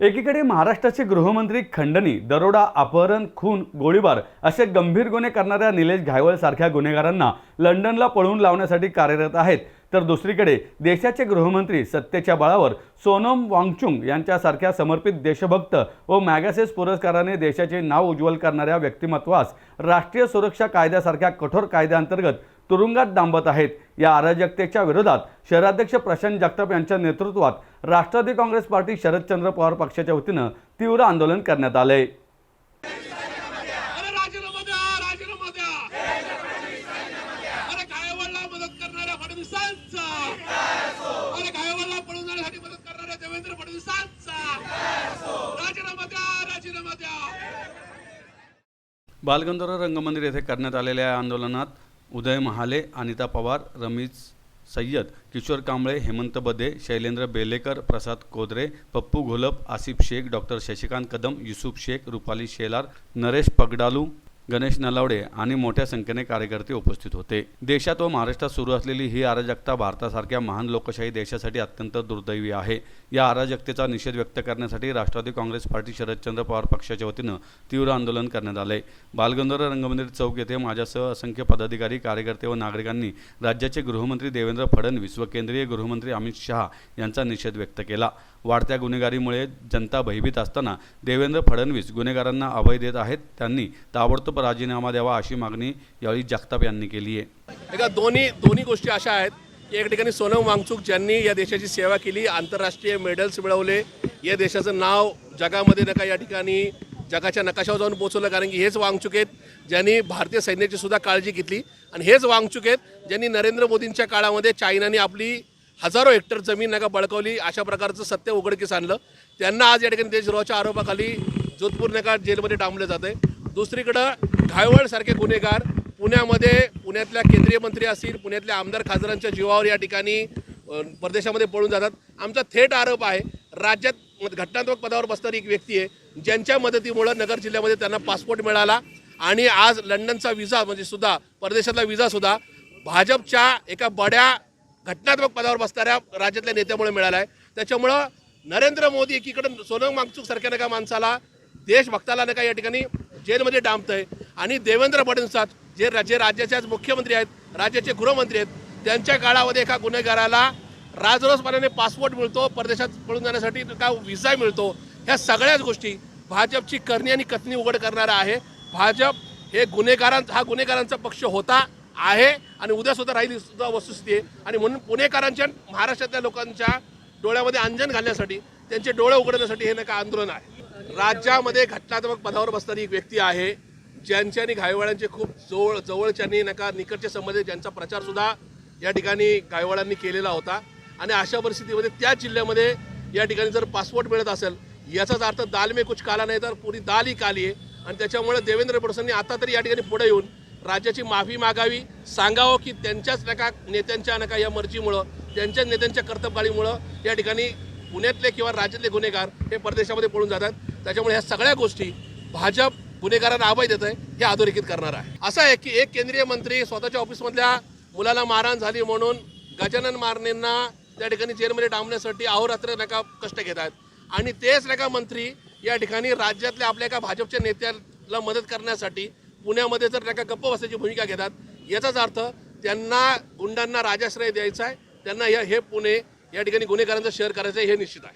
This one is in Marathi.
एकीकडे महाराष्ट्राचे गृहमंत्री खंडणी दरोडा अपहरण खून गोळीबार असे गंभीर गुन्हे करणाऱ्या निलेश घायवळ सारख्या गुन्हेगारांना लंडनला पळवून लावण्यासाठी कार्यरत आहेत. तर दुसरीकडे देशाचे गृहमंत्री सत्तेच्या बळावर सोनम वांगचुंग यांच्यासारख्या समर्पित देशभक्त व मॅगसेस पुरस्काराने देशाचे नाव उज्ज्वल करणाऱ्या व्यक्तिमत्वास राष्ट्रीय सुरक्षा कायद्यासारख्या कठोर कायद्याअंतर्गत तुरुंगात डांबत आहेत. या अराजकतेच्या विरोधात शहराध्यक्ष प्रशांत जगताप यांच्या नेतृत्वात राष्ट्रवादी काँग्रेस पार्टी शरदचंद्र पवार पक्षाच्या वतीनं तीव्र आंदोलन करण्यात आले. अरे राजीनामा द्या राजीनामा द्या. अरे गायवळला मदत करणाऱ्या फडणवीसांचा. अरे गायवळला पळून जाण्यासाठी मदत करणाऱ्या देवेंद्र फडणवीसांचा. राजीनामा द्या राजीनामा द्या. बालगंधर्व रंगमंदिर येथे करण्यात आलेल्या या आंदोलनात उदय महाले अनिता पवार रमीज सय्यद किशोर कांबळे हेमंत बदे शैलेंद्र बेलेकर प्रसाद कोदरे पप्पू घोलप आसिफ शेख डॉक्टर शशिकांत कदम युसुफ शेख रुपाली शेलार नरेश पगडालू गणेश नलावडे आणि मोठ्या संख्येने कार्यकर्ते उपस्थित होते. देशात व महाराष्ट्रात सुरू असलेली ही अराजकता भारतासारख्या महान लोकशाही देशासाठी अत्यंत दुर्दैवी आहे. या अराजकतेचा निषेध व्यक्त करण्यासाठी राष्ट्रवादी काँग्रेस पार्टी शरदचंद्र पवार पक्षाच्या वतीनं तीव्र आंदोलन करण्यात आले बालगंधर्व रंगमंदिर चौक येथे माझ्यासह असंख्य पदाधिकारी कार्यकर्ते व नागरिकांनी राज्याचे गृहमंत्री देवेंद्र फडणवीस व केंद्रीय गृहमंत्री अमित शहा यांचा निषेध व्यक्त केला. वाढत्या गुन्हेगारीमुळे जनता भयभीत असताना देवेंद्र फडणवीस गुन्हेगारांना अभय देत आहेत. त्यांनी ताबडतोब राजीनामा द्यावा अशी मागणी यावेळी जगताप यांनी केली आहे. एका दोन्ही दोन्ही गोष्टी अशा आहेत की एक ठिकाणी सोनम वांगचूक ज्यांनी या देशाची सेवा केली आंतरराष्ट्रीय मेडल्स मिळवले या देशाचं नाव जगामध्ये नका या ठिकाणी जगाच्या नकाशावर जाऊन पोहोचवलं कारण की हेच वांगचूक आहेत ज्यांनी भारतीय सैन्याची सुद्धा काळजी घेतली. आणि हेच वांगचूक आहेत ज्यांनी नरेंद्र मोदींच्या काळामध्ये चायनाने आपली हजारो हेक्टर जमीन नका बळकावली अशा प्रकारचं सत्य उघडकीस आणलं. त्यांना आज या ठिकाणी देशद्रोहाच्या आरोपाखाली जोधपूर नका जेलमध्ये डांबलं जात आहे दुसरीकडं घायवळसारखे गुन्हेगार पुण्यामध्ये पुण्यातल्या केंद्रीय मंत्री असतील पुण्यातल्या आमदार खासदारांच्या जीवावर या ठिकाणी परदेशामध्ये पळून जातात. आमचा थेट आरोप आहे राज्यात घटनात्मक पदावर बसणारी एक व्यक्ती आहे ज्यांच्या मदतीमुळं नगर जिल्ह्यामध्ये त्यांना पासपोर्ट मिळाला आणि आज लंडनचा विजा म्हणजे सुद्धा परदेशातला विजासुद्धा भाजपच्या एका बड्या घटनात्मक पदावर बसणाऱ्या राज्यातल्या नेत्यामुळे मिळाला आहे त्याच्यामुळं नरेंद्र मोदी एकीकडं सोनम मागचूक सारख्या नका माणसाला देशभक्ताला नका या ठिकाणी जेलमध्ये डांबतंय. आणि देवेंद्र फडणवीसात जे जे राज्याचे आज मुख्यमंत्री आहेत राज्याचे गृहमंत्री आहेत त्यांच्या काळामध्ये एका गुन्हेगाराला राजरोसपणाने पासपोर्ट मिळतो परदेशात पळून जाण्यासाठी का व्हिसा मिळतो. ह्या सगळ्याच गोष्टी भाजपची करणी आणि कथनी उघड करणारा आहे. भाजप हे गुन्हेगारां हा गुन्हेगारांचा पक्ष होता आहे आणि उद्या सुद्धा राहिली सुद्धा वस्तुस्थिती आहे. आणि म्हणून पुणेकरांच्या महाराष्ट्रातल्या लोकांच्या डोळ्यामध्ये अंजन घालण्यासाठी त्यांचे डोळे उघडण्यासाठी हे नका आंदोलन आहे. राज्यामध्ये घटनात्मक पदावर बसणारी एक व्यक्ती आहे ज्यांच्या आणि घायवाळांचे खूप जवळ जवळच्या आणि नका निकटचे संबंध ज्यांचा प्रचारसुद्धा या ठिकाणी गायवाळांनी केलेला होता. आणि अशा परिस्थितीमध्ये त्या जिल्ह्यामध्ये या ठिकाणी जर पासपोर्ट मिळत असेल याचाच अर्थ दाल मे कुछ काला नाही तर पुरी दाल ही काली आहे. आणि त्याच्यामुळे देवेंद्र फडणवीसांनी आता तरी या ठिकाणी पुढे येऊन राज्याची माफी मागावी सांगावं की त्यांच्याच नका नेत्यांच्या नका या मर्जीमुळं त्यांच्याच नेत्यांच्या कर्तबगाळीमुळं या ठिकाणी पुण्यातले किंवा राज्यातले गुन्हेगार हे परदेशामध्ये पळून जातात. त्याच्यामुळे ह्या सगळ्या गोष्टी भाजप गुन्हेगारांना अभय देत आहे हे अधोरेखित करणार आहे. असं आहे की एक केंद्रीय मंत्री स्वतःच्या ऑफिसमधल्या मुलाला मारहाण झाली म्हणून गजानन मारणेंना त्या ठिकाणी जेलमध्ये डांबण्यासाठी अहोरात्र नका कष्ट घेत आहेत. आणि तेच नका मंत्री या ठिकाणी राज्यातल्या आपल्या एका भाजपच्या नेत्याला मदत करण्यासाठी पुण्यामध्ये जर नका गप्प बसायची भूमिका घेतात याचाच अर्थ त्यांना गुंडांना राजाश्रय द्यायचा आहे त्यांना हे हे पुणे या ठिकाणी गुन्हेगारांचं शेअर करायचं हे निश्चित आहे.